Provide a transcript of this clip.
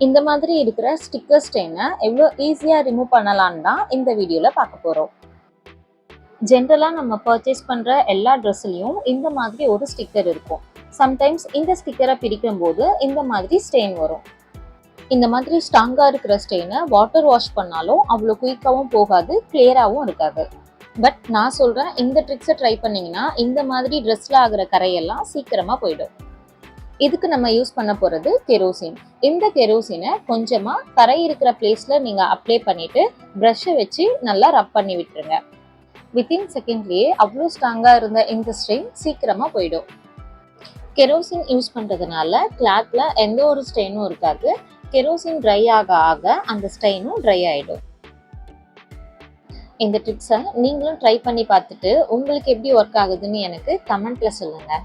இந்த மாதிரி இருக்கிற ஸ்டிக்கர் ஸ்டெயினை எவ்வளோ ஈஸியாக ரிமூவ் பண்ணலான்னு தான் இந்த வீடியோவில் பார்க்க போகிறோம் ஜென்ரலாக நம்ம பர்ச்சேஸ் பண்ணுற எல்லா ட்ரெஸ்லையும் இந்த மாதிரி ஒரு ஸ்டிக்கர் இருக்கும். சம்டைம்ஸ் இந்த ஸ்டிக்கரை பிரிக்கும் போது இந்த மாதிரி ஸ்டெயின் வரும். இந்த மாதிரி ஸ்ட்ராங்காக இருக்கிற ஸ்டெயினை வாட்டர் வாஷ் பண்ணாலும் அவ்வளோ குயிக்காகவும் போகாது கிளியராகவும் இருக்காது. பட் நான் சொல்கிறேன் இந்த ட்ரிக்ஸை ட்ரை பண்ணிங்கன்னா இந்த மாதிரி ட்ரெஸ்ஸில் ஆகிற கரையெல்லாம் சீக்கிரமாக போயிடும். இதுக்கு நம்ம யூஸ் பண்ண போகிறது கெரோசின் இந்த கெரோசினை கொஞ்சமாக கரை இருக்கிற பிளேஸில் நீங்கள் அப்ளை பண்ணிவிட்டு ப்ரஷ்ஷை வச்சு நல்லா ரப் பண்ணி விட்டுருங்க. வித்தின் செகண்ட்லேயே அவ்வளோ ஸ்ட்ராங்காக இருந்த இந்த ஸ்ட்ரெயின் சீக்கிரமாக போயிடும். கெரோசின் யூஸ் பண்ணுறதுனால கிளாத்தில் எந்த ஒரு ஸ்ட்ரெயினும் இருக்காது. கெரோசின் ட்ரை ஆக ஆக அந்த ஸ்ட்ரெயினும் ட்ரை ஆகிடும் இந்த ட்ரிக்ஸை நீங்களும் ட்ரை பண்ணி பார்த்துட்டு உங்களுக்கு எப்படி ஒர்க் ஆகுதுன்னு எனக்கு கமெண்ட்டில் சொல்லுங்கள்